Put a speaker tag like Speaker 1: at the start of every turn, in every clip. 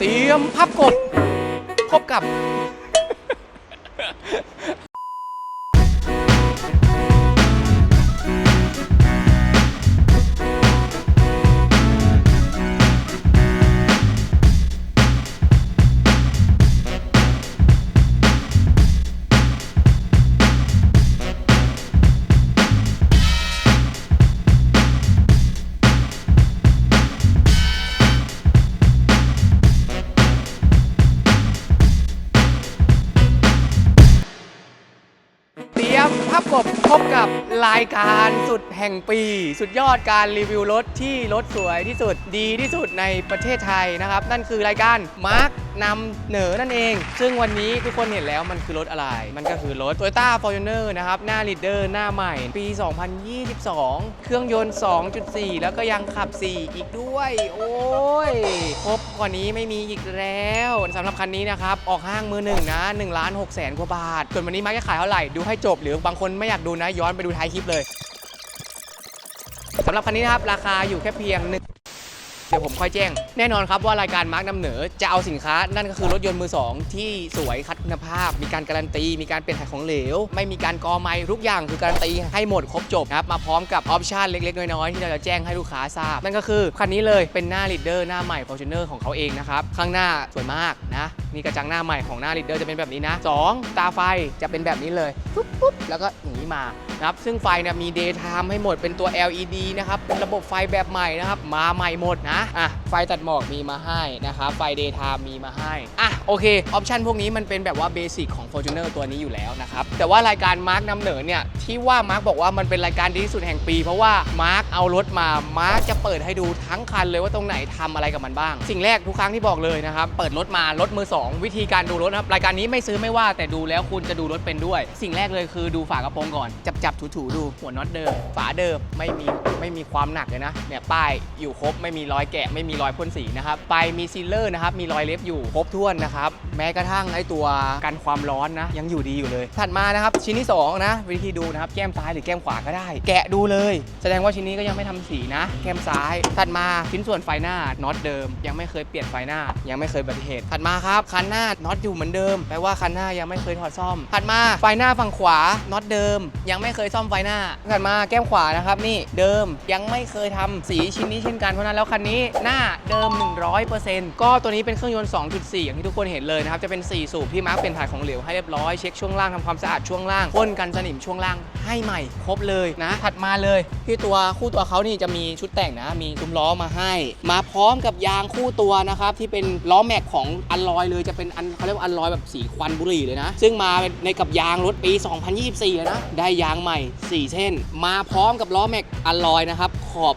Speaker 1: เตรียมพับกบพบกับ รียมพับผมพบกับรายการสุดแห่งปี สุดยอดการรีวิวรถที่รถสวยที่สุดดีที่สุดในประเทศไทยนะครับ นั่นคือรายการมาร์ก นำเหนอนั่นเอง ซึ่งวันนี้ทุกคนเห็นแล้วมันคือรถอะไร มันก็คือรถ Toyota Fortuner นะครับ หน้าลีดเดอร์หน้าใหม่ ปี 2022 เครื่องยนต์ 2.4 แล้วก็ยังขับ 4 อีกด้วย โอ้ยครบกว่านี้ไม่มีอีกแล้วสำหรับคันนี้นะครับ ออกห้างมือหนึ่งนะ1ล้าน6แสนกว่าบาท ส่วนวันนี้มาร์คจะขายเท่าไหร่ ดูให้จบหรือบางคนไม่อยากดูนะย้อนไปดูท้ายคลิปเลยสำหรับคันนี้นะครับราคาอยู่แค่เพียงหนึ่ง เดี๋ยวผมค่อยแจ้ง แน่นอนครับว่ารายการมาร์กนำเหนือจะเอาสินค้านั่นก็คือรถยนต์มือ 2 ที่สวยคัดคุณภาพ มีการการันตี มีการเปลี่ยนถ่ายของเหลว ไม่มีการกอไม้ทุกอย่างคือการันตีให้หมดครบจบนะครับมาพร้อมกับออปชันเล็กๆ น้อยๆที่เราจะแจ้งให้ลูกค้าทราบนั่นก็คือคันนี้เลยเป็นหน้าลีดเดอร์หน้าใหม่ Fortuner ของเขาเองนะครับข้างหน้าสวยมากนะนี่กระจังหน้าใหม่ของหน้าลีดเดอร์จะเป็นแบบนี้นะสองตาไฟจะเป็นแบบนี้เลยปุ๊บปุ๊บแล้วก็อย่างนี้ มานะครับซึ่งไฟเนี่ยมี day time ให้หมดเป็นตัว LED นะครับเป็นระบบไฟแบบใหม่นะครับมาใหม่หมดนะอะไฟตัดหมอกมีมาให้นะครับไฟ day time มีมาให้อะโอเคออปชันพวกนี้มันเป็นแบบว่าเบสิกของ Fortuner ตัวนี้อยู่แล้วนะครับแต่ว่ารายการมาร์กนำเหนอเนี่ยที่ว่ามาร์กบอกว่ามันเป็นรายการดีที่สุดแห่งปี เพราะว่ามาร์กเอารถมามาร์กจะเปิดให้ดูทั้งคันเลยว่าตรงไหนทำอะไรกับมันบ้าง สิ่งแรกทุกครั้งที่บอกเลยนะครับเปิดรถมารถมือสองวิธีการดูรถครับรายการนี้ไม่ซื้อไม่ว่าแต่ดูแล้วคุณจะดูรถเป็นด้วย สิ่งแรกเลยคือดูฝากระโปรงก่อนจับจับถูถูๆดูหัวน็อตเดิม ฝาเดิมไม่มีไม่มีความหนักเลยนะเนี่ยป้ายอยู่ครบไม่มีรอยแกะ ไม่มีรอยพ่นสีนะครับไปมีซีลเลอร์นะครับมีรอยเล็บอยู่ครบถ้วนนะครับแม้กระทั่งไอตัวกันความร้อนนะ ยังอยู่ดีอยู่เลย ถัดมานะครับชิ้นที่2นะวิธีดูนะครับแก้มซ้ายหรือแก้มขวาก็ได้ แกะดูเลย แสดงว่าชิ้นนี้ก็ยังไม่ทำสีนะ แก้มซ้าย ถัดมาชิ้นส่วนไฟหน้าน็อตเดิม ยังไม่เคยเปลี่ยนไฟหน้า ยังไม่เคยบัติเหตุ ถัดมาครับคันหน้าน็อตอยู่เหมือนเดิมแปลว่าคันหน้ายังไม่เคยถอดซ่อม ถัดมาไฟหน้าฝั่งขวาน็อตเดิมยังไม่เคยซ่อมไฟหน้าถัดมาแก้มขวานะครับนี่เดิมยังไม่เคยทำสีชิ้นนี้เช่นกันเพราะนั้นแล้วคันนี้หน้าเดิม 100%ก็ตัวนี้เป็นเครื่องยนต์ 2.4 อย่างที่ทุกคนเห็นเลยนะครับจะเป็น 4 สูบที่มาร์คเป็นถ่ายของเหลวให้เรียบร้อยเช็คช่วงล่างทำความสะอาดช่วงล่างพ่นกันสนิมช่วงล่างให้ใหม่ครบเลยนะถัดมาเลยที่ตัวคู่ตัวเขานี่จะมีชุดแต่งนะ มีซุ้มล้อมาให้ มาพร้อมกับยางคู่ตัวนะครับที่เป็นล้อแม็กของอันลอยเลยจะเป็นอันเขาเรียกว่าอันลอยแบบสีควันบุหรี่เลยนะ ซึ่งมาในกับยางรถปี 2024นะได้ยางใหม่ 4เส้นมาพร้อมกับล้อแม็กอันลอยนะครับ ขอบ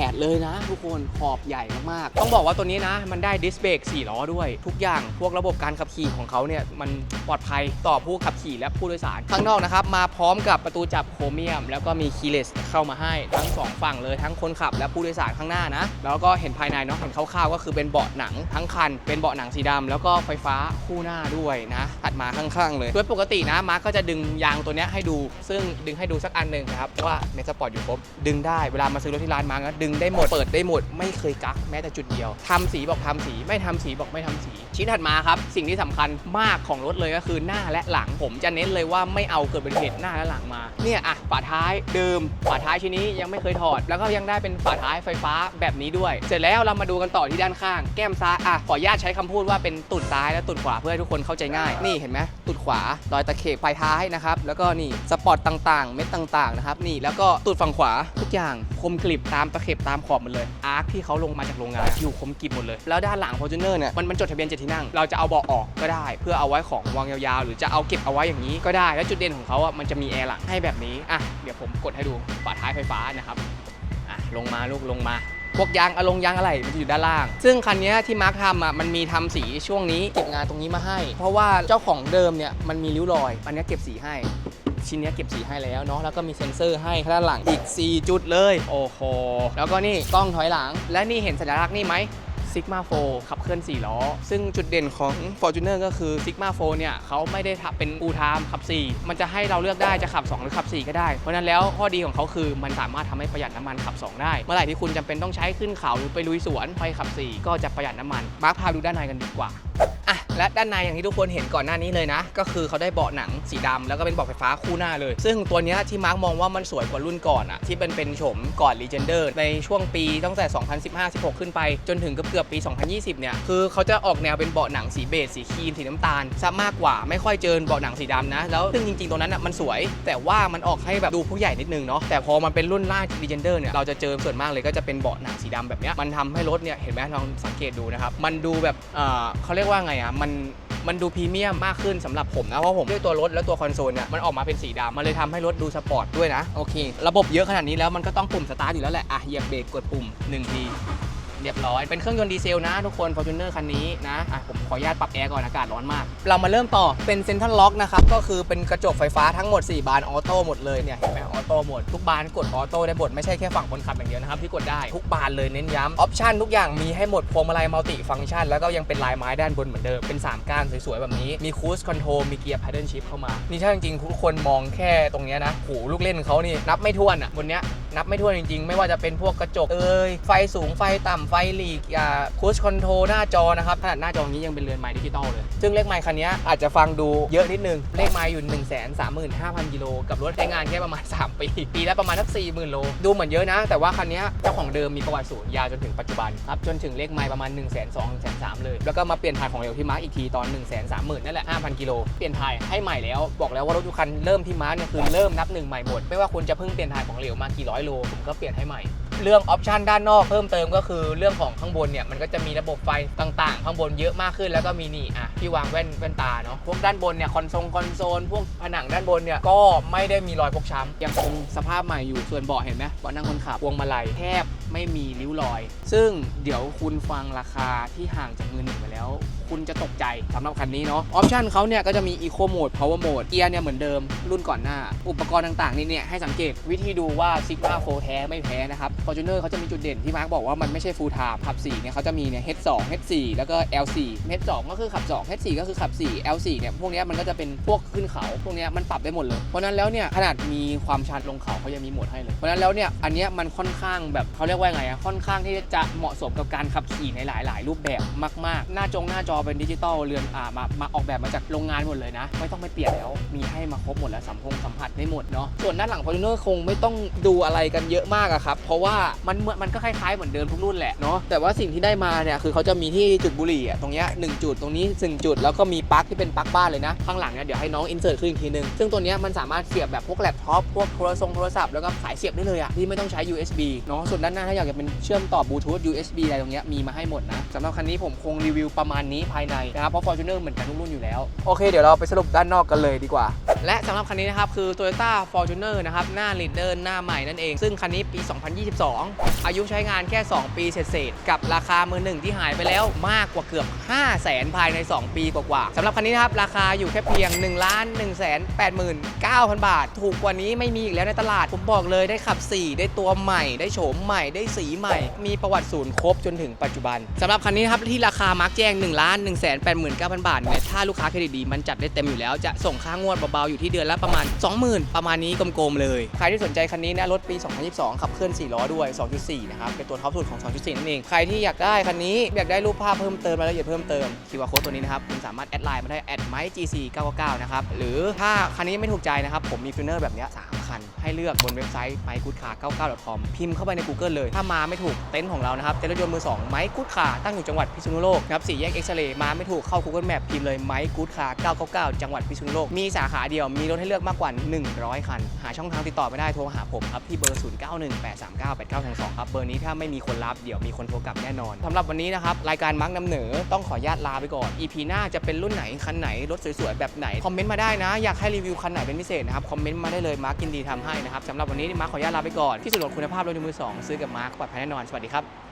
Speaker 1: 8 เลยนะ ทุกคนขอบใหญ่มากๆ ต้องบอกว่าตัวนี้นะ มันได้ดิสเบรก4ล้อด้วย ทุกอย่างพวกระบบการขับขี่ของเขาเนี่ย มันปลอดภัยต่อผู้ขับขี่และผู้โดยสาร ข้างนอกนะครับ มาพร้อมกับประตูจับโครเมียม แล้วก็มีคีย์เลสเข้ามาให้ทั้งสองฝั่งเลยทั้งคนขับและผู้โดยสารข้างหน้านะ แล้วก็เห็นภายในเนาะเห็นคร่าวๆก็คือเป็นเบาะหนังทั้งคันเป็นเบาะหนังสีดำแล้วก็ไฟฟ้าคู่หน้าด้วยนะถัดมาข้างๆ เลยโดยปกตินะมาร์คก็จะดึงยางตัวนี้ให้ดู ซึ่งดึงให้ดูสักอันหนึ่งนะครับว่าเมสปอร์ตอยู่ครบดึงได้เวลามาซื้อรถที่ร้านมาร์คนะดึงได้หมด เปิดได้หมด ไม่เคยกักแม้แต่จุดเดียวทำสีบอกทำสี ไม่ทำสีบอกไม่ทำสี ชิ้นถัดมาครับ สิ่งที่สำคัญมากของรถเลยก็คือหน้าและหลัง ผมจะเน้นเลยว่าไม่เอาเกิดเป็นเหตุหน้าและหลังมา เนี่ยอะฝาท้ายเดิม ฝาท้ายชิ้นนี้ยังไม่เคยถอด แล้วก็ยังได้เป็นฝาท้ายไฟฟ้าแบบนี้ด้วย เสร็จแล้วเรามาดูกันต่อที่ด้านข้าง แก้มซ้ายอะขออนุญาตใช้คำพูดว่าเป็นตุดซ้ายและตุดขวาเพื่อให้ทุกคนเข้าใจง่าย นี่เห็นไหมตุดขวารอยตะเข็บปลายท้ายนะครับ แล้วก็นี่สปอร์ตต่างๆ เม็ดต่างๆนะครับ นี่แล้วก็ตุดฝั่งขวาทุกอย่าง คมกริบตามตะเข็บตามขอบหมดเลย อาร์คที่เขาลงมาจากโรงงานอยู่คมกริบหมดเลย แล้วด้านหลัง Fortuner เนี่ยมันมันจดทะเบียนเจ็ดที่นั่ง เราจะเอาเบาะออกก็ได้ เพื่อเอาไว้ของวางยาวๆ หรือจะเอาเก็บเอาไว้อย่างนี้ก็ได้ แล้วจุดเด่นของเขาอะมันจะมีแอร์หลังให้แบบนี้ อะ เดี๋ยวผมกดให้ดูฝาท้ายไฟฟ้านะครับ อะ ลงมาลูกลงมาพวกยางอะลงยางอะไรมันจะอยู่ด้านล่าง ซึ่งคันเนี้ยที่มาร์คทำอะมันมีทำสีช่วงนี้เก็บงานตรงนี้มาให้ เพราะว่าเจ้าของเดิมเนี่ยมันมีริ้วรอย อันเนี้ยเก็บสีให้ ชิ้นนี้เก็บสีให้แล้วเนาะแล้วก็มีเซ็นเซอร์ให้ข้างด้านหลังอีก 4 จุดเลย โอ้โหแล้วก็นี่กล้องถอยหลัง และนี่เห็นสัญลักษณ์นี่ไหม Sigma 4ขับเคลื่อน 4 ล้อ ซึ่งจุดเด่นของ Fortuner ก็คือ Sigma 4เนี่ยเขาไม่ได้ทำเป็น full time ขับ 4 มันจะให้เราเลือกได้จะขับ 2 หรือขับ 4 ก็ได้ เพราะนั้นแล้วข้อดีของเขาคือมันสามารถทำให้ประหยัดน้ำมันขับ 2 ได้ เมื่อไหร่ที่คุณจำเป็นต้องใช้ขึ้นเขาหรือไปลุยสวนไปขับ 4 ก็จะประหยัดน้ำมันมาร์คพาดูด้านในกันดีกว่า และด้านในอย่างที่ทุกคนเห็นก่อนหน้านี้เลยนะ ก็คือเขาได้เบาะหนังสีดำแล้วก็เป็นเบาะไฟฟ้าคู่หน้าเลย ซึ่งตัวนี้ที่มาร์กมองว่ามันสวยกว่ารุ่นก่อนอะที่เป็นเป็นโฉมก่อน Legender ในช่วงปีตั้งแต่ 2015-16 ขึ้นไป จนถึงเกือบเกือบปี 2020 เนี่ย คือเขาจะออกแนวเป็นเบาะหนังสีเบจสีครีมสีน้ำตาลซะมากกว่าไม่ค่อยเจอเบาะหนังสีดำนะแล้วซึ่งจริงๆตัวนั้นอะมันสวย แต่ว่ามันออกให้แบบดูผู้ใหญ่นิดนึงเนาะแต่พอมันเป็นรุ่นล่าง Legender เนี่ยเราจะเจอส่วนมากเลยก็จะเป็นเบาะหนังสีดำแบบเนี้ยมันทำให้รถเนี่ยเห็นไหมลองสังเกตดูนะครับมันดูแบบเออเขาเรียกว่าไงอะมันมันดูพรีเมียมมากขึ้นสำหรับผมนะ เพราะผมด้วยตัวรถและตัวคอนโซลเนี่ยมันออกมาเป็นสีดำมันเลยทำให้รถดูสปอร์ตด้วยนะ โอเค ระบบเยอะขนาดนี้แล้วมันก็ต้องปุ่มสตาร์ทอยู่แล้วแหละอะเหยียบเบรกกดปุ่ม1ทีเรียบร้อย เป็นเครื่องยนต์ดีเซลนะทุกคน Fortuner คันนี้นะอะผมขออนุญาตปรับแอร์ก่อนอากาศร้อนมาก เรามาเริ่มต่อเป็นเซ็นทรัลล็อกนะครับ ก็คือเป็นกระจกไฟฟ้าทั้งหมด 4 บานออโต้หมดเลยเนี่ยเห็นไหม โต้หมด ทุกบานกดออโต้ได้หมดไม่ใช่แค่ฝั่งคนขับอย่างเดียวนะครับที่กดได้ทุกบานเลยเน้นย้ำออปชันทุกอย่างมีให้หมดพวงมาลัยมัลติฟังก์ชันแล้วก็ยังเป็นลายไม้ด้านบนเหมือนเดิมเป็น 3ก้านสวยๆแบบนี้มีคูสคอนโทรลมีเกียร์ paddle shift เข้ามานี่ถ้าจริงๆทุกคนมองแค่ตรงนี้นะโหลูกเล่นเขานี่นับไม่ถ้วนอะบนเนี้ยนับไม่ถ้วนจริงๆ ไม่ว่าจะเป็นพวกกระจกเอ่ยไฟสูงไฟต่ำไฟหลีกอ่าคูชคอนโทรหน้าจอนะครับขนาดหน้าจอนี้ยังเป็นเรือนไม้ดิจิตอลเลย ซึ่งเลขไม้คันนี้อาจจะฟังดูเยอะนิดนึง เลขไม้อยู่ 1 3 5 0 0 0 กิโล กับรถใช้งานแค่ประมาณ 3ปี ปีละประมาณสัก40,000 โล ดูเหมือนเยอะนะ แต่ว่าคันนี้เจ้าของเดิมมีประวัติสูงยาวจนถึงปัจจุบันครับ จนถึงเลขไมล์ประมาณ 1 2 0 0 0 0 0 0 0 เลย แล้วก็มาเปลี่ยนถ่ายของเหลวที่มาร์กอีกทีตอน 1 3 0 0 0 0นั่นแหละ5,000กิโลเปลี่ยนถ่ายให้ใหม่แล้วบอกแล้วว่ารถทุกคันเริ่มที่มาร์กเนี่ยคือเริ่มนับหนึ่งใหม่หมดไม่ว่าคุณจะเพิ่งเปลี่ยนถ่ายของเหลวมากี่ร้อยโลผมก็เปลี่ยนให้ใหม่ เรื่องออปชันด้านนอกเพิ่มเติมก็คือเรื่องของข้างบนเนี่ยมันก็จะมีระบบไฟต่างๆ ข้างบนเยอะมากขึ้นแล้วก็มีนี่อะที่วางแว่นแว่นตาเนาะพวกด้านบนเนี่ยคอนโซลคอนโซลพวกผนังด้านบนเนี่ยก็ไม่ได้มีรอยฟกช้ำยังคงสภาพใหม่อยู่ส่วนเบาะเห็นไหมเบาะนั่งคนขับพวงมาลัยแทบ ไม่มีริ้วรอย ซึ่งเดี๋ยวคุณฟังราคาที่ห่างจากมือหนึ่งไปแล้ว คุณจะตกใจสำหรับคันนี้เนาะออปชันเขาเนี่ยก็จะมี Eco Mode Power Mode เกียร์เนี่ยเหมือนเดิมรุ่นก่อนหน้า อุปกรณ์ต่างๆนี่เนี่ยให้สังเกตวิธีดูว่า Sigma 4แท้ไม่แท้นะครับ Fortuner เขาจะมีจุดเด่นที่มาร์กบอกว่ามันไม่ใช่ full time ขับ4เนี่ยเขาจะมีเนี่ย H2 H4 แล้วก็ L4 H2 ก็คือขับ 2 H4 ก็คือขับ 4 L4 เนี่ยพวกนี้มันก็จะเป็นพวกขึ้นเขาพวกนี้มันปรับได้หมดเลยเพราะนั้นแล้วเนี่ยขนาดมีความชันลงเขาเขายังมีโหมดให้เลยเพราะฉะนั้นแล้วเนี่ยอันเนี้ยมันค่อนข้างแบบเขาเรียกว่าไงอะค่อนข้างที่จะเหมาะสมกับการขับขี่ในหลาย ๆ รูปแบบมาก ๆ หน้าจงหน้าจอเป็นดิจิตอลเรือนอ่ามามาออกแบบมาจากโรงงานหมดเลยนะ ไม่ต้องไปเปลี่ยนแล้ว มีให้มาครบหมดแล้วสัมพงสัมผัสได้หมดเนาะส่วนด้านหลัง Fortuner คงไม่ต้องดูอะไรกันเยอะมากอะครับเพราะว่ามันเหมือนมันก็คล้ายๆเหมือนเดิมทุกรุ่นแหละเนาะแต่ว่าสิ่งที่ได้มาเนี่ยคือเขาจะมีที่จุดบุหรี่อะตรงเนี้ยหนึ่งจุดตรงนี้หนึ่งจุดแล้วก็มีปลั๊กที่เป็นปลั๊กบ้านเลยนะข้างหลังเนี่ยเดี๋ยวให้น้องอินเสิร์ตขึ้นอีกทีนึงซึ่งตัวเนี้ยมันสามารถเสียบแบบพวกแล็ปท็อปพวกโทรศัพท์แล้วก็สายเสียบได้เลยอะที่ไม่ต้องใช้ USB เนาะส่วนด้านหน้าาอยากจะเป็นเชื่อมต่อบลูทูธ USB อะไรตรงเนี้ยมีมาให้หมดนะสำหรับคันนี้ผมคงรีวิวประมาณนี้ภายในนะครับเพราะ Fortuner เหมือนกันทุกรุ่นอยู่แล้ว โอเคเดี๋ยวเราไปสรุปด้านนอกกันเลยดีกว่า และสำหรับคันนี้นะครับคือ Toyota Fortuner นะครับหน้า Leader หน้าใหม่นั่นเอง ซึ่งคันนี้ปี 2022 อายุใช้งานแค่ 2 ปีเศษๆกับราคามือหนึ่งที่หายไปแล้วมากกว่าเกือบ 5 0 0แสนภายใน 2 ปีกว่าๆสำหรับคันนี้นะครับราคาอยู่แค่เพียง1ล้าน1 8 9 0 0 0 บาท ถูกกว่านี้ไม่มีอีกแล้วในตลาดผมบอกเลยได้ขับ 4 ได้ตัวใหม่ได้โฉมใหม่ได้สีใหม่ มีประวัติศูนย์ครบจนถึงปัจจุบันสำหรับคันนี้ครับที่ราคามาร์กแจ้ง1ล้าน1 8 9 0 0 0 บาทเนี่ยถ้าลูกค้าเครดิตดีมันจัดได้เต็มอยู่แล้วจะส่งค่างวดเบาๆอยู่ที่เดือนละประมาณ 20,000 ประมาณนี้กลมๆเลย ใครที่สนใจคันนี้นะรถปี 2022 ขับเคลื่อน 4 ล้อด้วย 2.4 นะครับ เป็นตัวท็อปสุดของ 2.4 นั่นเอง ใครที่อยากได้คันนี้อยากได้รูปภาพเพิ่มเติมรายละเอียดเพิ่มเติมคิวอาร์โค้ดตัวนี้นะครับคุณสามารถแอดไลน์มาได้แอดไมค์ GC 999นะครับหรือถ้าคันนี้ไม่ถูกใจนะครับผมมีฟิลเนอร์แบบเนี้ยสามคันให้เลือกบนเว็บไซต์ m y g o o d c a r 99 com พิมพ์เข้าไปใน Google เลยเลย ถ้ามาไม่ถูกเต็นท์ของเรานะครับเต็นท์รถยนต์มือ2 m y g o o d c a r ตั้งอยู่จังหวัดพิษณุโลกนะครับสี่แยกเอ็กซเรย์มาไม่ถูกเข้า Google Map พิมพ์เลย m y g o o d c a r 999 จังหวัดพิษณุโลกมีสาขาเดียวมีรถให้เลือกมากกว่า 100 คัน หาช่องทางติดต่อไม่ได้โทรหาผมครับที่เบอร์ 0918398922ครับเบอร์นี้ถ้าไม่มีคนรับเดี๋ยวมีคนโทรกลับแน่นอนสำหรับวันนี้นะครับรายการมักนำเหนอต้องขออนุญาตลาไปก่อน EP หน้าจะเป็นรุ่นไหนคันไหนรถสวยๆแบบไหนคอมเมนต์มาได้นะ อยากให้รีวิวคันไหนเป็นพิเศษนะครับคอมเมนต์มาได้เลยมาร์กยินดีทำให้นะครับสำหรับวันนี้มาร์คขออนุญาตลาไปก่อนที่สุดรถคุณภาพรถยนต์มือสองซื้อกับมาร์คปลอดภัยแน่นอน สวัสดีครับ